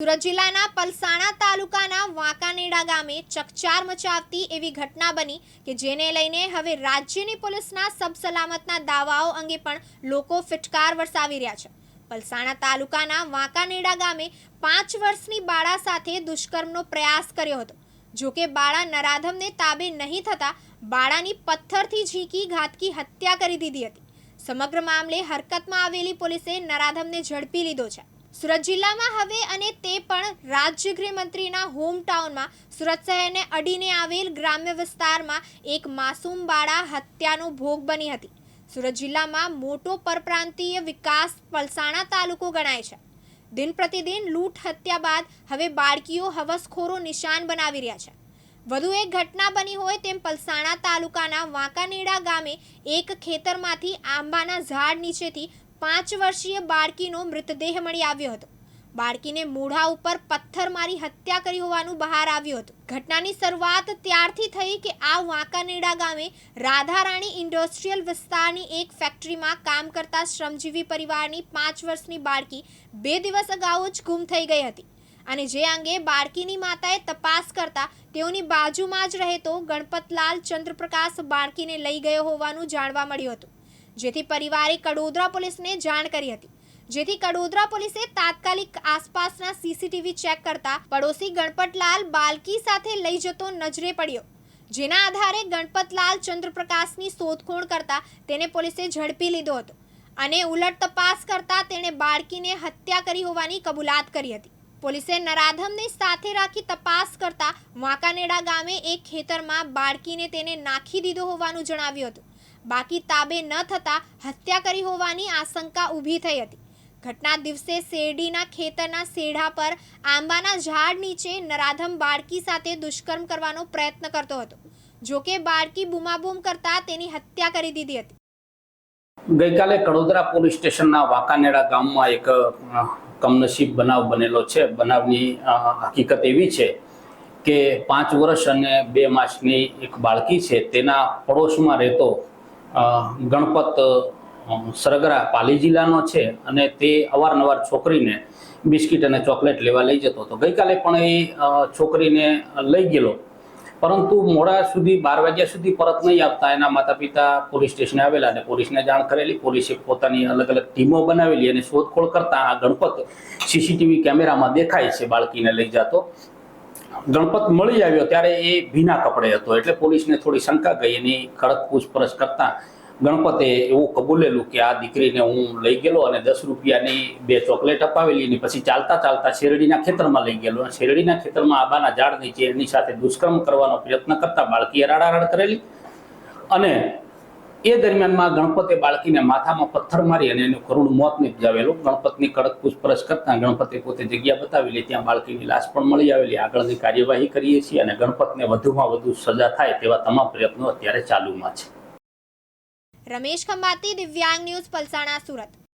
સુરત જિલ્લાના પલસાણા તાલુકાના વાંકાનેડા ગામે ચકચાર મચાવતી એવી ઘટના બની કે જેને લઈને હવે રાજ્યની પોલીસના સબસલામતના દાવાઓ અંગે પણ લોકો ફિટકાર વરસાવી રહ્યા છે. પલસાણા તાલુકાના વાંકાનેડા ગામે પાંચ વર્ષની બાળા સાથે દુષ્કર્મનો પ્રયાસ કર્યો હતો. જોકે બાળા નરાધમને તાબે નહીં થતા બાળાની પથ્થરથી ઝીકી, ઘાતકી, હત્યા કરી દીધી હતી. સમગ્ર મામલે હરકતમાં આવેલી પોલીસે નરાધમને ઝડપી લીધો છે. સુરત જિલ્લામાં હવે અને તે પણ રાજ્ય ગૃહમંત્રીના હોમ ટાઉનમાં સુરત શહેરને અડીને આવેલ ગ્રામ્ય વિસ્તારમાં એક માસૂમ બાળા હત્યાનો ભોગ બની હતી. સુરત જિલ્લામાં મોટો પરપ્રાંતીય વિકાસ પલસાણા તાલુકો ગણાય છે. દિન પ્રતિદિન લૂંટ હત્યા બાદ હવે બાળકીઓ હવસખોરો નિશાન બનાવી રહ્યા છે. વધુ એક ઘટના બની હોય તેમ પલસાણા તાલુકાના વાંકાનેડા ગામે એક ખેતરમાંથી આંબાના ઝાડ નીચેથી પાંચ વર્ષીય બાળકીનો મૃતદેહ મળી આવ્યો હતો. બાળકીને મૂઢા ઉપર પથ્થર મારી હત્યા કરી હોવાનું બહાર આવ્યું હતું. ઘટનાની શરૂઆત ત્યારથી થઈ કે આ વાંકાનેડા ગામે રાધારાણી ઇન્ડસ્ટ્રીયલ વિસ્તારની એક ફેક્ટરીમાં કામ કરતા શ્રમજીવી પરિવારની પાંચ વર્ષની બાળકી બે દિવસ અગાઉ જ ગુમ થઈ ગઈ હતી. અને જે અંગે બાળકીની માતાએ તપાસ કરતા તેઓની બાજુમાં જ રહેતો ગણપતલાલ ચંદ્રપ્રકાશ બાળકીને લઈ ગયો હોવાનું જાણવા મળ્યું હતું. જેથી પરિવારે કડોદરા પોલીસને જાણ કરી હતી. જેથી કડોદરા પોલીસે તાત્કાલિક આસપાસના સીસીટીવી ચેક કરતા પડોશી ગણપતલાલ બાલકી સાથે લઈ જતો નજરે પડ્યો. જેના આધારે ગણપતલાલ ચંદ્રપ્રકાશની શોધખોળ કરતા તેને પોલીસે ઝડપી લીધો હતો અને ઉલટ તપાસ કરતા તેણે બાળકીને હત્યા કરી હોવાની કબૂલાત કરી હતી. પોલીસે નરાધમને સાથે રાખી તપાસ કરતા વાંકાનેડા ગામે એક ખેતરમાં બાળકીને તેને નાખી દીધો હોવાનું જણાવ્યું હતું. બાકી તાબે ન થતા હત્યા કરી હોવાની આશંકા ઊભી થઈ હતી. ઘટના દિવસે શેરડીના ખેતરના સેઢા પર આંબાના ઝાડ નીચે નરાધમ બાળકી સાથે દુષ્કર્મ કરવાનો પ્રયત્ન કરતો હતો. જોકે બાળકી બૂમાબૂમ કરતા તેની હત્યા કરી દીધી હતી. ગઈકાલે કડોદરા પોલીસ સ્ટેશનના વાંકાનેડા ગામમાં એક કમનસીબ બનાવ બનેલો છે. બનાવની હકીકત એવી છે કે પાંચ વર્ષ અને બે માસની એક બાળકી છે. તેના પડોશમાં રહેતો ગણપત સરગરા પાલી જિલ્લાનો છે અને તે અવારનવાર છોકરીને બિસ્કિટ અને ચોકલેટ લેવા લઈ જતો હતો. ગઈકાલે પણ એ છોકરીને લઈ ગયેલો. પરંતુ મોડા સુધી, બાર વાગ્યા સુધી પરત નહીં આવતા. એના માતા પિતા પોલીસ સ્ટેશને આવેલા અને પોલીસને જાણ કરેલી. પોલીસે પોતાની અલગ અલગ ટીમો બનાવેલી અને શોધખોળ કરતા આ ગણપત સીસીટીવી કેમેરામાં દેખાય છે બાળકીને લઈ જતો. ગણપત મળી આવ્યો ત્યારે એ ભીના કપડે હતો. એટલે પોલીસને થોડી શંકા ગઈ. એની કડક પૂછપરછ કરતા ગણપતે એવું કબૂલેલું કે આ દીકરીને હું લઈ ગયેલો અને દસ રૂપિયાની બે ચોકલેટ અપાવેલી. અને પછી ચાલતા ચાલતા શેરડીના ખેતરમાં લઈ ગયેલો. અને શેરડીના ખેતરમાં આંબાના ઝાડ નીચે એની સાથે દુષ્કર્મ કરવાનો પ્રયત્ન કરતા બાળકીએ રાડારાડ કરેલી. અને એ દરમિયાનમાં ગણપતે બાળકીને માથામાં પથ્થર મારી અને એનું કરુણ મોત નિપજાવેલું. ગણપતની કડક પૂછપરછ કરતા ગણપતે પોતે જગ્યા બતાવેલી ત્યાં બાળકીની લાશ પણ મળી આવેલી. આગળની કાર્યવાહી કરીએ છીએ અને ગણપતને વધુમાં વધુ સજા થાય તેવા તમામ પ્રયત્નો અત્યારે ચાલુમાં છે. રમેશ ખંભાતી, દિવ્યાંગ ન્યૂઝ, પલસાણા, સુરત.